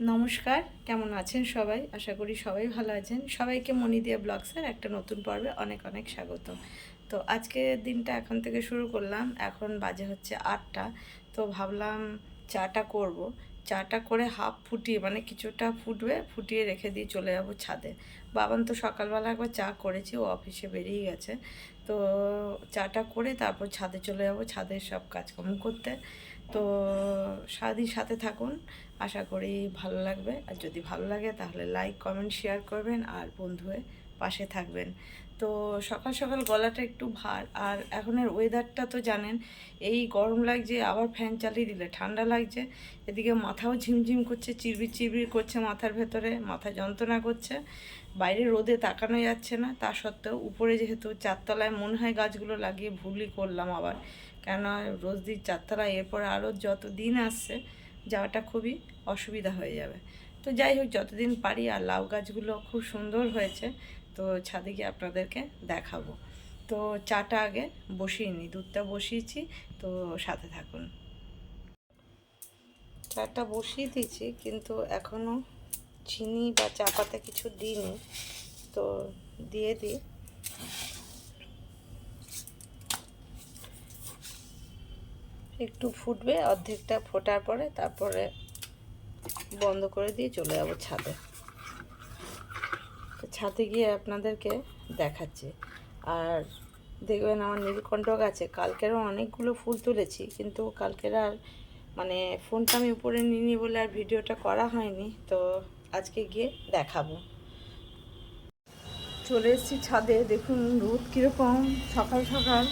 নমস্কার, কেমন আছেন সবাই? আশা করি সবাই ভালো আছেন। সবাইকে মনি দিয়ে ব্লগসের একটা নতুন পর্বে অনেক অনেক স্বাগত। তো আজকের দিনটা এখন থেকে শুরু করলাম। এখন বাজে হচ্ছে আটটা। তো ভাবলাম চাটা করব। চাটা করে হাফ ফুটিয়ে মানে কিছুটা ফুটবে, ফুটিয়ে রেখে দিয়ে চলে যাব ছাদে। বাবান তো সকালবেলা একবার চা করেছি, ও অফিসে বেরিয়ে গেছে। তো চাটা করে তারপর ছাদে চলে যাব। ছাদের সব কাজকর্ম করতে। তো সারাদিন সাথে থাকুন। আশা করি ভালো লাগবে। আর যদি ভালো লাগে তাহলে লাইক কমেন্ট শেয়ার করবেন আর বন্ধু হয়ে পাশে থাকবেন। তো সকাল সকাল গলাটা একটু ভার। আর এখনের ওয়েদারটা তো জানেন, এই গরম লাগছে, আবার ফ্যান চালিয়ে দিলে ঠান্ডা লাগছে। এদিকে মাথাও ঝিমঝিম করছে, চিরবির চিরবির করছে মাথার ভেতরে, মাথা যন্ত্রণা করছে। বাইরে রোদে তাকানো যাচ্ছে না, তা সত্ত্বেও উপরে যেহেতু চারতলায় মনে হয় গাছগুলো লাগিয়ে ভুলই করলাম আবার। কেননা রোজদির চারতলায় এরপর আরও যত দিন আসছে যাওয়াটা খুবই অসুবিধা হয়ে যাবে। তো যাই হোক, যতদিন পারি আর লাউ গাছগুলো খুব সুন্দর হয়েছে, তো ছাদে গিয়ে আপনাদেরকে দেখাবো। তো চাটা আগে বসিয়ে নিই, দুধটা বসিয়েছি, তো সাথে থাকুন। চাটা বসিয়ে দিয়েছি, কিন্তু এখনও চিনি বা চা পাতা কিছু দিইনি, তো দিয়ে দিই। একটু ফুটবে, অর্ধেকটা ফোটার পরে তারপরে বন্ধ করে দিয়ে চলে যাব ছাদে। তো ছাদে গিয়ে আপনাদেরকে দেখাচ্ছি। আর দেখবেন আমার নীলকণ্ঠ গাছে কালকেরও অনেকগুলো ফুল তুলেছি, কিন্তু কালকের আর মানে ফোনটা আমি উপরে নিইনি বলে আর ভিডিওটা করা হয়নি, তো আজকে গিয়ে দেখাবো। চলে এসেছি ছাদে, দেখুন রোদ কীরকম, সকাল সকাল।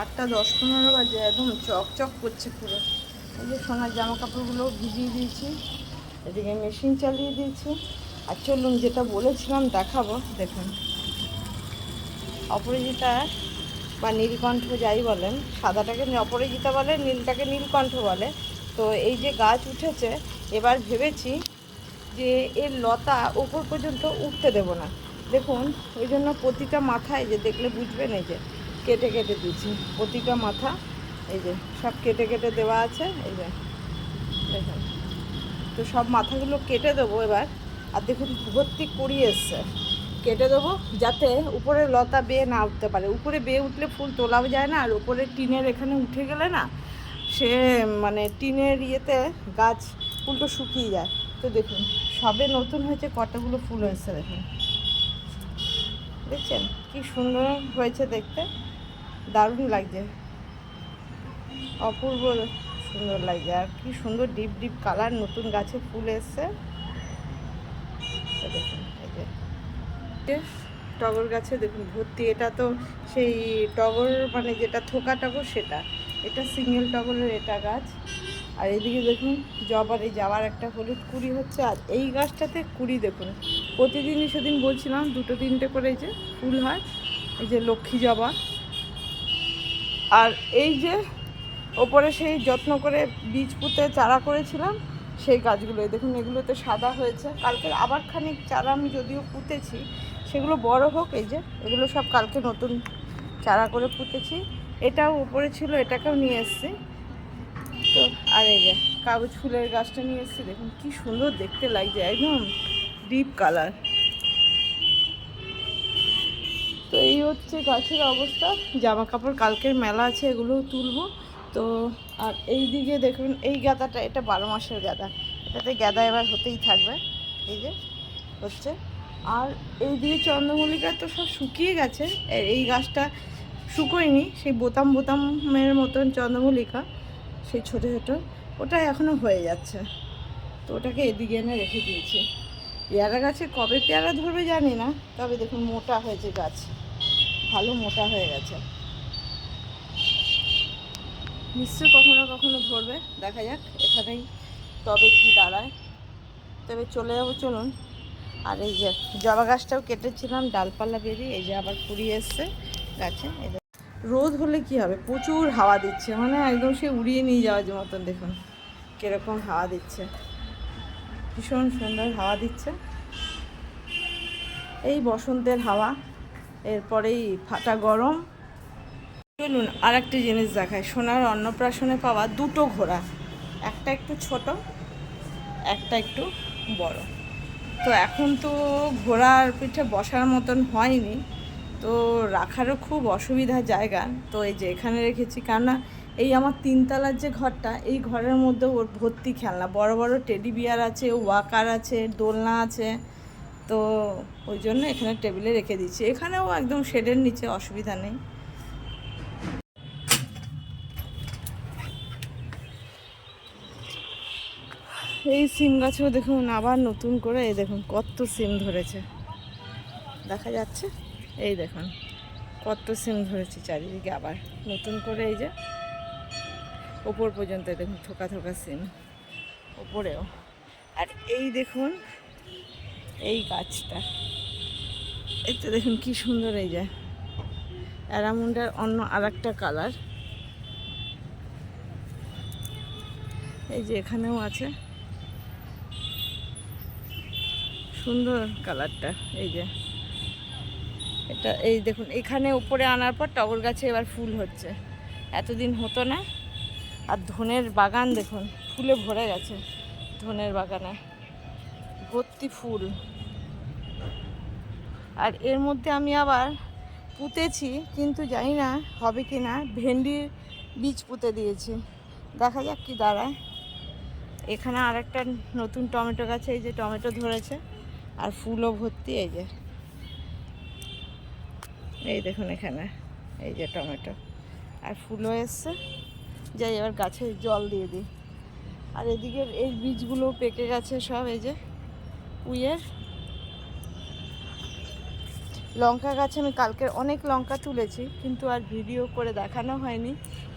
আটটা দশ পনেরো বাজে, একদম চকচক করছে পুরো। এই যে সোনার জামা কাপড়গুলো ভিজিয়ে দিয়েছি, এদিকে মেশিন চালিয়ে দিয়েছি। আর চলুন যেটা বলেছিলাম দেখাবো, দেখুন। অপরাজিতা বা নীলকণ্ঠ যাই বলেন, সাদাটাকে অপরাজিতা বলে, নীলটাকে নীলকণ্ঠ বলে। তো এই যে গাছ উঠেছে, এবার ভেবেছি যে এর লতা উপর পর্যন্ত উঠতে দেব না। দেখুন, ওই জন্য প্রতিটা মাথায় যে দেখলে বুঝবেন এই যে কেটে কেটে দিয়েছি। প্রতিটা মাথা, এই যে সব কেটে কেটে দেওয়া আছে, এই যে তো সব মাথাগুলো কেটে দেবো এবার। আর দেখুন, ভর্তি কুড়ি এসছে। কেটে দেবো যাতে উপরে লতা বেয়ে না উঠতে পারে। উপরে বেয়ে উঠলে ফুল তোলাও যায় না, আর উপরে টিনের এখানে উঠে গেলে না, সে মানে টিনের ইয়েতে গাছ ফুলটা শুকিয়ে যায়। তো দেখুন, সবে নতুন হয়েছে, কতগুলো ফুল হয়েছে দেখুন। দেখছেন? কি সুন্দর হয়েছে দেখতে। দারুণ লাগছে। অপূর্ব সুন্দর লাগছে। আর কি সুন্দর ডিপ ডিপ কালার নতুন গাছে ফুল এসছে। টগর গাছে দেখুন, ভর্তি। এটা তো সেই টগর মানে যেটা থোকা টগর, সেটা। এটা সিঙ্গেল টগরের এটা গাছ। আর এদিকে দেখুন, জবার এই যাওয়ার একটা হলুদ কুড়ি হচ্ছে। আর এই গাছটাতে কুড়ি দেখুন। প্রতিদিনই সেদিন বলছিলাম, দুটো তিনটে করে যে ফুল হয়। এই যে লক্ষ্মী জবা। আর এই যে ওপরে সেই যত্ন করে বীজ পুঁতে চারা করেছিলাম, সেই গাছগুলো দেখুন, এগুলোতে সাদা হয়েছে। কালকে আবার খানিক চারা আমি যদিও পুঁতেছি, সেগুলো বড় হোক, এই যে, এগুলো সব কালকে নতুন চারা করে পুঁতেছি। এটাও ওপরে ছিল, এটাকেও নিয়ে এসছি। তো, আর এই যে, কাগজ ফুলের গাছটা নিয়ে এসেছি, দেখুন, কি সুন্দর দেখতে লাগছে, একদম ডিপ কালার। তো এই হচ্ছে গাছের অবস্থা। জামা কাপড় কালকের মেলা আছে এগুলোও তুলবো। তো আর এই দিকে দেখুন, এই গাদাটা, এটা বারো মাসের গাদা। এটাতে গাদা এবার হতেই থাকবে। এই যে, হচ্ছে। আর এই দিকে চন্দ্রমল্লিকা তো সব শুকিয়ে গেছে। এই গাছটা শুকোয়নি, সেই বোতাম বোতামের মতন চন্দ্রমল্লিকা, সেই ছোটো ছোটো, ওটা এখনও হয়ে যাচ্ছে। তো ওটাকে এদিকে এনে রেখে দিয়েছি। পেয়ারা গাছে কবে পেয়ারা ধরবে জানি না, তবে দেখুন মোটা হয়েছে গাছ। ভালো মোটা হয়ে গেছে। নিশ্চয়ই কখনো কখনো ধরবে, দেখা যাক এখানেই তবে কি দাঁড়ায়। তবে চলে যাব, চলুন। আর এই যে জবা গাছটাও কেটেছিলাম, ডালপালা বেরিয়ে এই যে আবার পুড়িয়ে এসছে গাছে। রোদ হলে কি হবে? প্রচুর হাওয়া দিচ্ছে মানে একদম সে উড়িয়ে নিয়ে যাওয়ার মতন, দেখুন কীরকম হাওয়া দিচ্ছে। ভীষণ সুন্দর হাওয়া দিচ্ছে। এই বসন্তের হাওয়া। এরপরেই ফাটা গরম। চলুন আর একটা জিনিস দেখায় সোনার অন্নপ্রাশনে পাওয়া দুটো ঘোড়া, একটা একটু ছোট, একটা একটু বড়। তো এখন তো ঘোড়ার পিঠে বসার মতন হয়নি, তো রাখারও খুব অসুবিধা জায়গা। তো এই যে এখানে রেখেছি, কেননা এই আমার তিনতলার যে ঘরটা, এই ঘরের মধ্যে ওর ভর্তি খেলনা। বড় বড় টেডি বিয়ার আছে, ওয়াকার আছে, দোলনা আছে তো ওই জন্য এখানে টেবিলে রেখে দিচ্ছি। এখানেও একদম শেডের নিচে অসুবিধা নেই। এই সিম গাছেও দেখুন, আবার নতুন করে এই দেখুন, কত সিম ধরেছে। দেখা যাচ্ছে? এই দেখুন, কত সিম ধরেছে চারিদিকে আবার। নতুন করে এই যে, ওপর পর্যন্ত দেখুন, থোকা থোকা সিম, ওপরেও। আর এই দেখুন এই গাছটা। তো দেখুন কি সুন্দর এই যে। অ্যারামুন্ডার অন্য আর একটা কালার। এই যে এখানেও আছে। সুন্দর কালারটা এই যে। এটা এই দেখুন, এখানে উপরে আনার পর টগর গাছে এবার ফুল হচ্ছে। এতদিন হতো না। আর ধনের বাগান দেখুন, ফুলে ভরে গেছে ধনের বাগানে। ভর্তি ফুল। আর এর মধ্যে আমি আবার পুঁতেছি, কিন্তু জানি না হবে কি না। ভেন্ডির বীজ পুঁতে দিয়েছি। দেখা যাক কি দাঁড়ায়। এখানে আর একটা নতুন টমেটো গাছে, এই যে টমেটো ধরেছে। আর ফুলও ভর্তি, এই যে। এই দেখুন এখানে, এই যে টমেটো। আর ফুলও এসছে। যাই, এবার গাছে জল দিয়ে দিই। আর এদিকের এই বীজগুলো পেকে গেছে সব, এই যে। উইয়ের লঙ্কা গাছে আমি কালকের অনেক লঙ্কা তুলেছি, কিন্তু আর ভিডিও করে দেখানো হয়নি।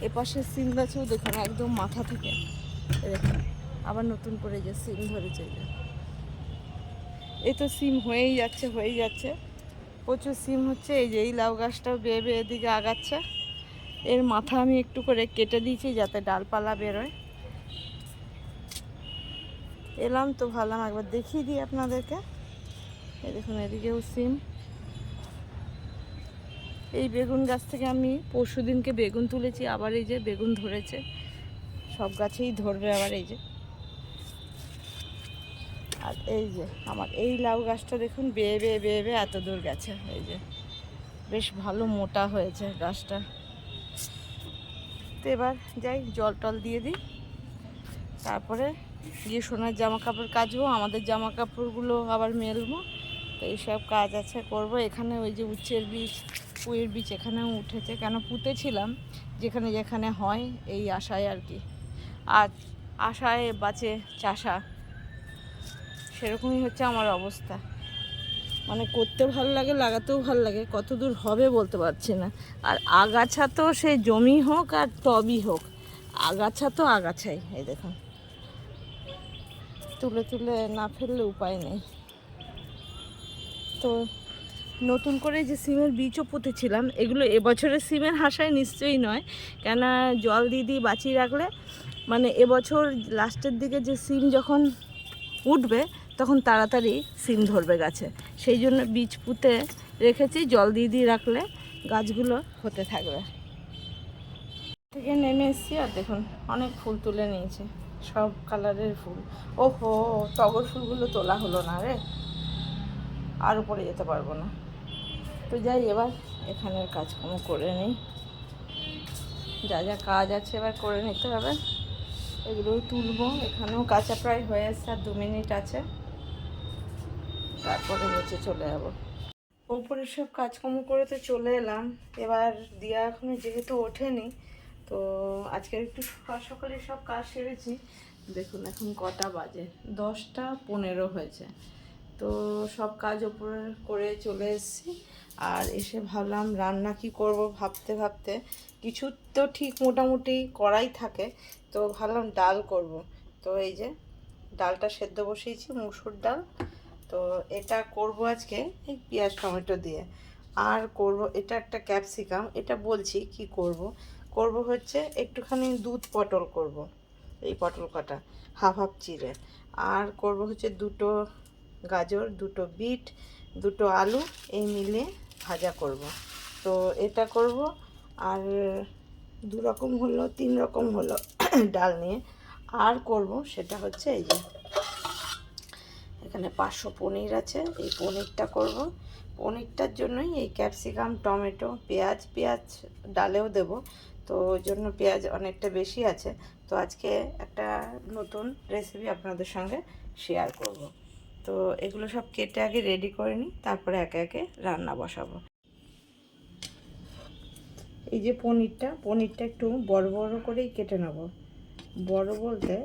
এপাশে সিম গাছেও দেখুন, একদম মাথা থেকে। দেখুন, আবার নতুন করে যে সিম ধরেছে এই তো সিম হয়েই যাচ্ছে হয়েই যাচ্ছে। প্রচুর সিম হচ্ছে, এই যে এই লাউ গাছটাও বেয়ে বেয়ে এদিকে আগাচ্ছে। এর মাথা আমি একটু করে কেটে দিয়েছি যাতে ডালপালা বেরোয়। এলাম তো ভাবলাম একবার দেখিয়ে দিই আপনাদেরকে। এই দেখুন, এদিকেও সিম। এই বেগুন গাছ থেকে আমি পরশু দিনকে বেগুন তুলেছি, আবার এই যে বেগুন ধরেছে। সব গাছেই ধরবে আবার এই যে। আর এই যে, আমার এই লাউ গাছটা দেখুন, বেয়ে বেয়ে বেয়ে বেয়ে এত দূর গেছে। এই যে, বেশ ভালো মোটা হয়েছে গাছটা। তো এবার যাই, জল টল দিয়ে দিই। তারপরে গিয়ে সোনার জামা কাপড় কাচবো, আমাদের জামা কাপড়গুলো আবার মেলবো। তো এইসব কাজ আছে, করব। এখানে ওই যে উচ্ছের বীজ পুয়ের বীজ এখানেও উঠেছে। কেন পুঁতেছিলাম, যেখানে যেখানে হয়, এই আশায় আর কি। আর আশায় বাঁচে চাষা। সেরকমই হচ্ছে আমার অবস্থা। মানে করতে ভালো লাগে, লাগাতেও ভালো লাগে কত দূর হবে বলতে পারছি না। আর আগাছা তো সে জমি হোক আর টবই হোক, আগাছা তো আগাছাই, এই দেখুন। তুলে তুলে না ফেললে উপায় নেই। তো নতুন করে যে সিমের বীজও পুঁতেছিলাম, এগুলো এবছরের সিমের হাসায় নিশ্চয়ই নয়। কেন জল দিয়ে দিয়ে বাঁচিয়ে রাখলে মানে এবছর লাস্টের দিকে যে সিম যখন উঠবে, তখন তাড়াতাড়ি সিম ধরবে গাছে। সেই জন্য বীজ পুঁতে রেখেছি, জল দিয়ে দিয়ে রাখলে গাছগুলো হতে থাকবে। থেকে নেমে এসেছি আর দেখুন, অনেক ফুল তুলে নিয়েছে। সব কালারের ফুল। ওহো, টগর ফুলগুলো তোলা হলো না রে। আর উপরে যেতে পারব না। তো যাই, এবার এখানের কাজকর্ম করে নিই। যা যা কাজ আছে এবার করে নিতে হবে। এগুলো তুলবো। এখানেও কাঁচা প্রায় হয়ে আসছে, আর দু মিনিট আছে। তারপরে নিচে চলে যাব। ওপরে সব কাজকর্ম করে তো চলে এলাম। এবার দিয়া এখনও যেহেতু ওঠেনি তো আজকে একটু সকাল সকালে সব কাজ সেরেছি। দেখুন, এখন কটা বাজে? দশটা পনেরো হয়েছে। তো সব কাজ ওপরে করে চলে এসেছি। আর এসে ভাবলাম, রান্না কি করব ভাবতে ভাবতে? কিছু তো ঠিক মোটামুটি করাই থাকে। তো ভাবলাম ডাল করব। তো এই যে, ডালটা সেদ্ধ বসিয়েছি, মুসুর ডাল। তো এটা করব আজকে এই পেঁয়াজ টমেটো দিয়ে। আর করব, এটা একটা ক্যাপসিকাম, এটা বলছি কি করব। করব হচ্ছে একটুখানি দুধ পটল করব, এই পটল কটা হাফ হাফ চিড়ে। আর করব হচ্ছে দুটো গাজর, দুটো বিট, দুটো আলু, এই মিলে ভাজা করব। তো এটা করব, আর দু রকম হলো, তিন রকম হলো ডাল নিয়ে। আর করব সেটা হচ্ছে এই যে, এখানে পাঁচশো পনির আছে, এই পনিরটা করব। পনিরটার জন্যই এই ক্যাপসিকাম, টমেটো, পেঁয়াজ পেঁয়াজ ডালেও দেব। তো ওই জন্য পেঁয়াজ অনেকটা বেশি আছে। তো আজকে একটা নতুন রেসিপি আপনাদের সঙ্গে শেয়ার করব। তো এগুলো সব কেটে আগে রেডি করে নিই, তারপরে একে একে রান্না বসাবো। এই যে পনিরটা পনিরটা একটু বড় বড় করেই কেটে নেব। বড় বলতে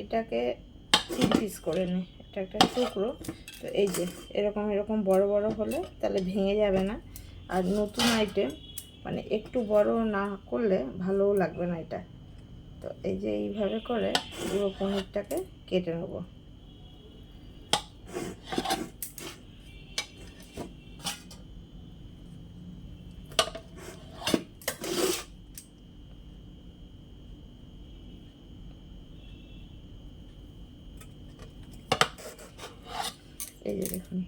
এটাকে তিন পিস করে নে এটা একটা টুকরো। তো এই যে, এরকম এরকম বড় বড় হলে তাহলে ভেঙে যাবে না। আর নতুন আইটেম মানে একটু বড় না করলে ভালোও লাগবে না এটা। তো এই যে এইভাবে করে পুরো পনিরটাকে কেটে নেব এই যে দেখুন।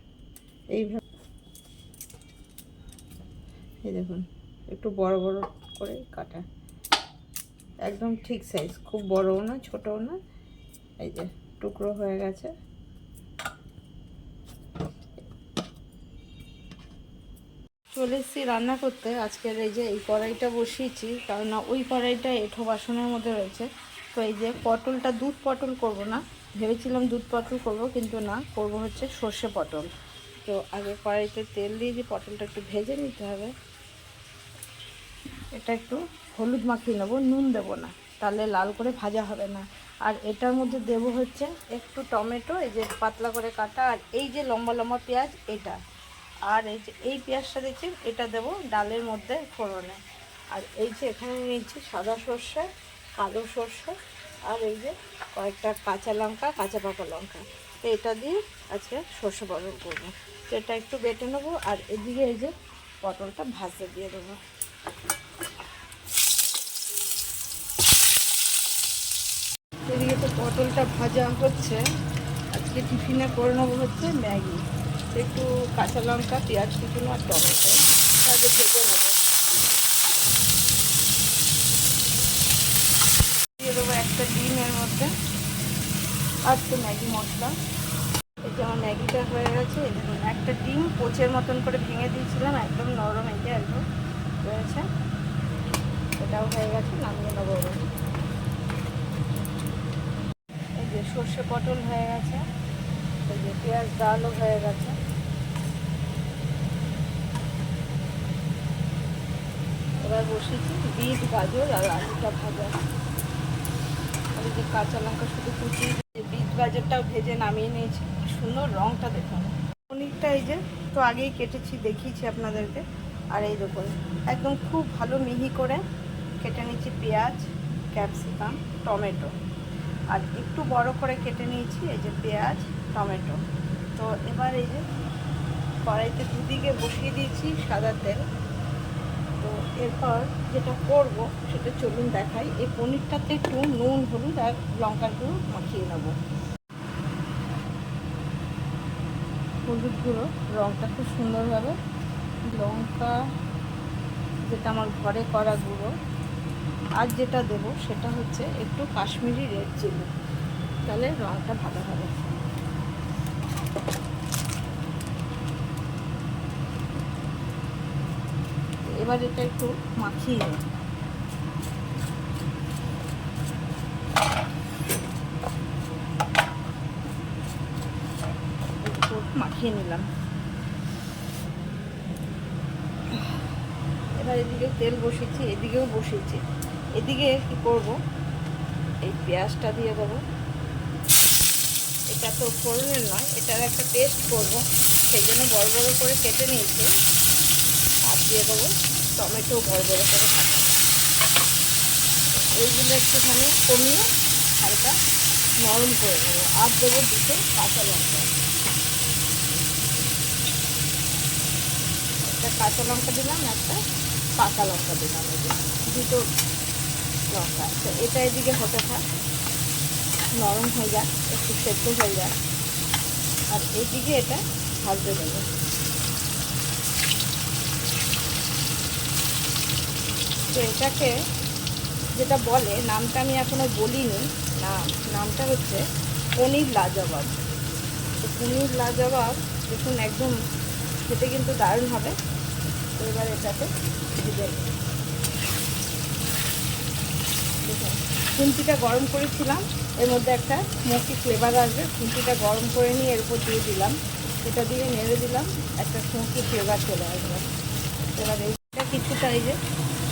এইভাবে। এই দেখুন, একটু বড় বড় করে কাটা। একদম ঠিক সাইজ খুব বড়ও না, ছোটও না। এই যে, টুকরো হয়ে গেছে। চলে এসেছি রান্না করতে। আজকের এই যে, এই কড়াইটা বসিয়েছি, কারণ না ওই কড়াইটা এঁঠো বাসনের মধ্যে রয়েছে। তো এই যে, পটলটা দুধ পটল করব না। ভেবেছিলাম দুধ পটল করব, কিন্তু না, করব হচ্ছে সর্ষে পটল। তো আগে কড়াইতে তেল দিয়ে যে পটলটা একটু ভেজে নিতে হবে, এটা একটু হলুদ মাখিয়ে নেব, নুন দেবো না, তাহলে লাল করে ভাজা হবে না। আর এটার মধ্যে দেবো হচ্ছে একটু টমেটো, এই যে পাতলা করে কাটা, আর এই যে লম্বা লম্বা পেঁয়াজ, এটা। আর এই যে, এই পেঁয়াজটা দেখছি এটা দেবো ডালের মধ্যে ফোড়নে। আর এই যে এখানে নিয়েছি সাদা সর্ষে, কালো সর্ষে আর এই যে কয়েকটা কাঁচা লঙ্কা, কাঁচা পাকা লঙ্কা। তো এটা দিয়ে আজকে সর্ষে পটল করব। তো এটা একটু বেটে নেব আর এদিকে এই যে পটলটা ভাজতে দিয়ে দেবো। এদিকে তো পটলটা ভাজা হচ্ছে। আজকে টিফিনে করে নেব হচ্ছে ম্যাগি। একটু কাঁচা লঙ্কা, পেঁয়াজ কুচুনো আর টমেটো। ভেজে নেব। একটা ডিমের মধ্যে। আর তো ম্যাগি মশলা। এই আমার ম্যাগিটা হয়ে গেছে একটা ডিম পোচের মতন করে ভেঙে দিয়েছিলাম, একদম নরম এই যে একদম রয়েছে এটাও হয়ে গেছে, নামিয়ে নেব এই যে সর্ষে পটল হয়ে গেছে, এই যে পেঁয়াজ ডালও হয়ে গেছে। এবার বসিয়েছি বিট, গাজর আর আলুটা ভাজা। যে কাঁচা লঙ্কা শুধু কুচি বিট গাজরটাও ভেজে নামিয়ে নিয়েছি। সুন্দর রঙটা দেখুন। পনিরটা এই যে তো আগেই কেটেছি, দেখিয়েছি আপনাদেরকে। আর এই দেখুন, একদম খুব ভালো মিহি করে কেটে নিয়েছি পেঁয়াজ, ক্যাপসিকাম, টমেটো। আর একটু বড় করে কেটে নিয়েছি এই যে পেঁয়াজ, টমেটো। তো এবার এই যে কড়াইতে দুদিকে বসিয়ে দিয়েছি সাদা তেল। এরপর যেটা করব সেটা চলুন দেখাই। এই পনিরটাতে একটু নুন, হলুদ আর লঙ্কার গুঁড়ো মাখিয়ে নেব। হলুদ গুঁড়ো রঙটা খুব সুন্দরভাবে লঙ্কা, যেটা আমার ঘরে করা গুঁড়ো। আর যেটা দেবো সেটা হচ্ছে একটু কাশ্মীরি রেড চিলি তাহলে রঙটা ভালো হবে। এবার এটা একটু মাখিয়ে নেব মাখিয়ে নিলাম। এবার এদিকে তেল বসিয়েছি, এদিকেও বসিয়েছি। এদিকে কি করব? এই পেঁয়াজটা দিয়ে দেবো। এটা তো ফোড়নের নয়, এটার একটা পেস্ট করব। সেই জন্য বড় বড় করে কেটে নিয়েছি। আর দিয়ে দেবো টমেটো বড় বড় করে কাটা এইগুলো একটুখানি কমিয়ে হালকা নরম করে নেব। আর দেবো দুটো কাঁচা লঙ্কা। একটা কাঁচা লঙ্কা দিলাম, একটা পাকা লঙ্কা দিলাম। দুটো লঙ্কা। তো এটা এদিকে হতে থাক। নরম হয়ে যাক, একটু সেদ্ধ হয়ে যাক। আর এদিকে এটা ভাজতে দেবো। তো এটাকে যেটা বলে, নামটা আমি এখনও বলিনি নাম নামটা হচ্ছে পনির লাজাবাব। তো পনির লাজবাব দেখুন একদম খেতে কিন্তু দারুণ হবে। তো এবার এটাকে ভেজে। দেখুন, খুন্তিটা গরম করেছিলাম, এর মধ্যে একটা স্মোকি ফ্লেভার আসবে, খুন্তিটা গরম করে নিয়ে এর উপর দিয়ে দিলাম। এটা দিয়ে নেড়ে দিলাম, একটা স্মোকি ফ্লেভার চলে আসবে। এবার এইটা কিছুটা এই যে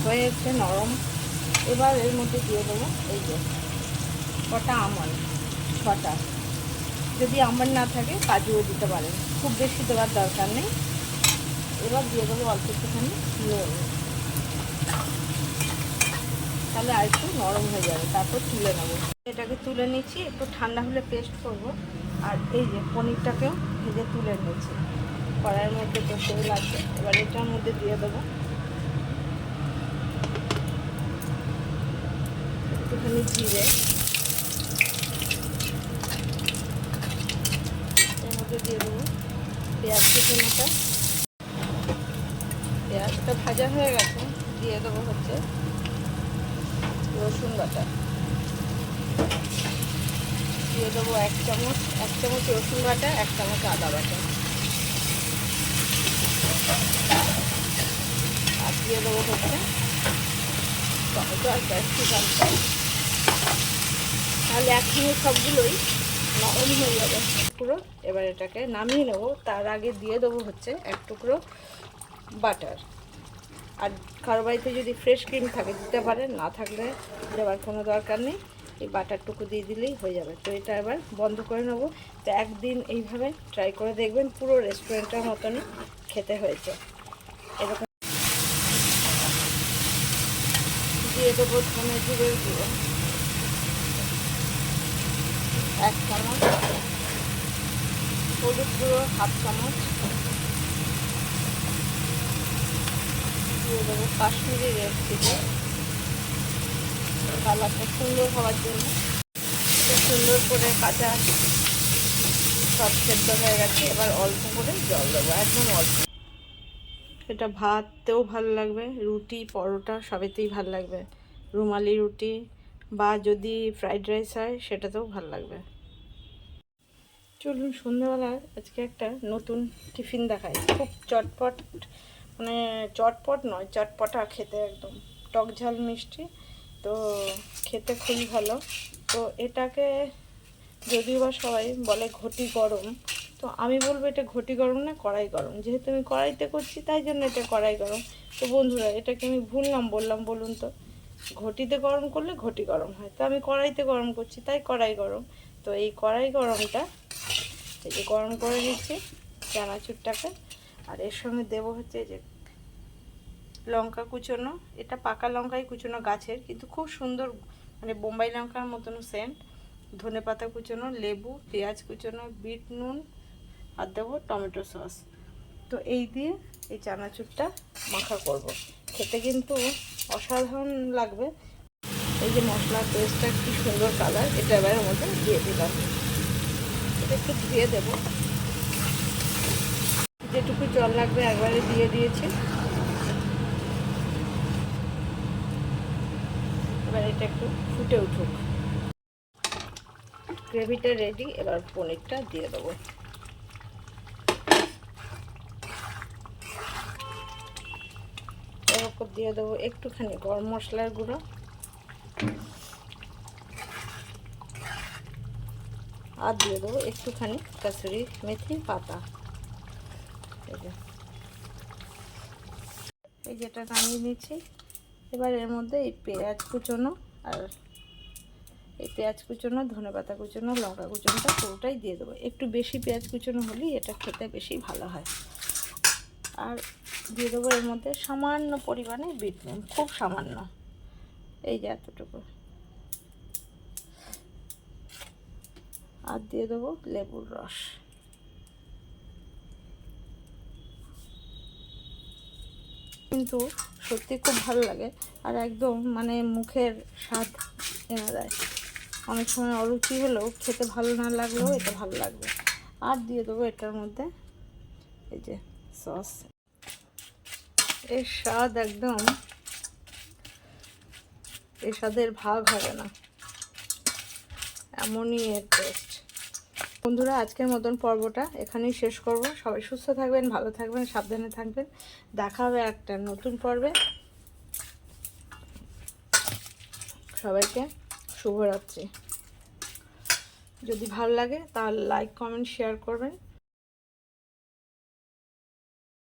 হয়ে এসছে নরম। এবার এর মধ্যে দিয়ে দেবো এই যে কটা আমন্ড ছটা। যদি আমন্ড না থাকে, কাজুও দিতে পারেন। খুব বেশি দেওয়ার দরকার নেই। এবার দিয়ে দেবো অল্প একটুখানি নুন। তাহলে আর একটু নরম হয়ে যাবে, তারপর তুলে নেব। এটাকে তুলে নিচ্ছি, একটু ঠান্ডা হলে পেস্ট করব। আর এই যে পনিরটাকেও ভেজে তুলে নিচ্ছি। কড়াইয়ের মধ্যে তো তেল আছে, এবার এটার মধ্যে দিয়ে দেবো একটুখানি জিরে। এর মধ্যে দিয়ে দেবো পেঁয়াজ কুচনোটা। পেঁয়াজটা ভাজা হয়ে গেছে, দিয়ে দেবো হচ্ছে রসুন বাটা। দিয়ে দেবো এক চামচ এক চামচ রসুন বাটা, এক চামচ আদা বাটা। আর দিয়ে দেবো হচ্ছে টমেটো আর ক্যাপসিকাম। তাহলে একসঙ্গে সবগুলোই নরম হয়ে যাবে পুরো এবার এটাকে নামিয়ে নেব। তার আগে দিয়ে দেবো হচ্ছে এক টুকরো বাটার। আর কারও বাড়িতে যদি ফ্রেশ ক্রিম থাকে, দিতে পারেন, না থাকলে দেওয়ার কোনো দরকার নেই। এই বাটারটুকু দিয়ে দিলেই হয়ে যাবে। তো এটা এবার বন্ধ করে নেব। তো একদিন এইভাবে ট্রাই করে দেখবেন, পুরো রেস্টুরেন্টের মতনই খেতে হয়েছে। এরকম দিয়ে দেবো ধনে জিরের গুঁড়ো। এক চামচ। হলুদ গুঁড়ো হাফ চামচ। দিয়ে দেবো কাশ্মীরি রেড চিলি। কালারটা সুন্দর হওয়ার জন্য। সুন্দর করে কাঁচা সব সেদ্ধ হয়ে গেছে। এবার অল্প করে জল দেবো, একদম অল্প। এটা ভাততেও ভালো লাগবে, রুটি, পরোটা সবেতেই ভালো লাগবে। রুমালি রুটি বা যদি ফ্রাইড রাইস হয়, সেটাতেও ভালো লাগবে। চলুন সন্ধ্যাবেলা আজকে একটা নতুন টিফিন দেখাই। খুব চটপট মানে চটপট নয়, চটপটা খেতে একদম। টক ঝাল মিষ্টি, তো খেতে খুবই ভালো। তো এটাকে যদিও বা সবাই বলে ঘটি গরম, তো আমি বলব এটা ঘটি গরম না, কড়াই গরম। যেহেতু আমি কড়াইতে করছি, তাই জন্য এটা কড়াই গরম। তো বন্ধুরা, এটাকে আমি ভুল নাম বললাম, বলুন তো। ঘটিতে গরম করলে ঘটি গরম হয়। তো আমি কড়াইতে গরম করছি, তাই কড়াই গরম। তো এই কড়াই গরমটা, এই যে গরম করে নিচ্ছি চানাচুরটাকে, আর এর সঙ্গে দেবো হচ্ছে যে লঙ্কা কুচোনো, এটা পাকা লঙ্কাই কুচোনো গাছের, কিন্তু খুব সুন্দর মানে বোম্বাই লঙ্কার মতন সেন্ট ধনে পাতা কুচোনো, লেবু, পেঁয়াজ কুচোনো, বিট নুন, আর দেবো টমেটো সস। তো এই দিয়ে এই চানাচুরটা মাখা করব। খেতে কিন্তু অসাধারণ লাগবে। এই যে মশলার পেস্টটা কি সুন্দর কালার, এটা এবার মধ্যে দিয়ে দিলাম। এটা একটু ধুয়ে দেবো। যেটুকু জল লাগবে একবারে দিয়ে দিয়েছি। এবার এটা একটু ফুটে উঠুক। গ্রেভিটা রেডি এবার পনিরটা দিয়ে দেবো। এর উপর দিয়ে দেবো একটুখানি গরম মশলার গুঁড়ো। আর দিয়ে দেবো একটুখানি কাসুরি মেথি পাতা। এই যেটা নামিয়ে নিচ্ছি। এবার এর মধ্যে এই পেঁয়াজ কুচোনো আর এই পেঁয়াজ কুচোনো, ধনে পাতা কুচোনো, লঙ্কা কুচোনোটা পুরোটাই দিয়ে দেবো। একটু বেশি পেঁয়াজ কুচোনো হলেই এটা খেতে বেশি ভালো হয়। আর দিয়ে দেবো এর মধ্যে সামান্য পরিমাণে বিট খুব সামান্য। এই যে এতটুকু। আর দিয়ে দেবো লেবুর রস। কিন্তু সত্যি খুব ভালো লাগে আর একদম মানে মুখের স্বাদ এনে দেয়। অনেক সময় অরুচি হলেও খেতে ভালো না লাগলেও এটা ভালো লাগবে। আর দিয়ে দেবো এটার মধ্যে এই যে সস। এর স্বাদ একদম এর স্বাদের ভাগ হবে না। এমনই এর টেস্ট বন্ধুরা, আজকের মতন পর্বটা এখানেই শেষ করব। সবাই সুস্থ থাকবেন, ভালো থাকবেন, সাবধানে থাকবেন। দেখা হবে একটা নতুন পর্বে। সবাইকে শুভরাত্রি। যদি ভালো লাগে তাহলে লাইক কমেন্ট শেয়ার করবেন।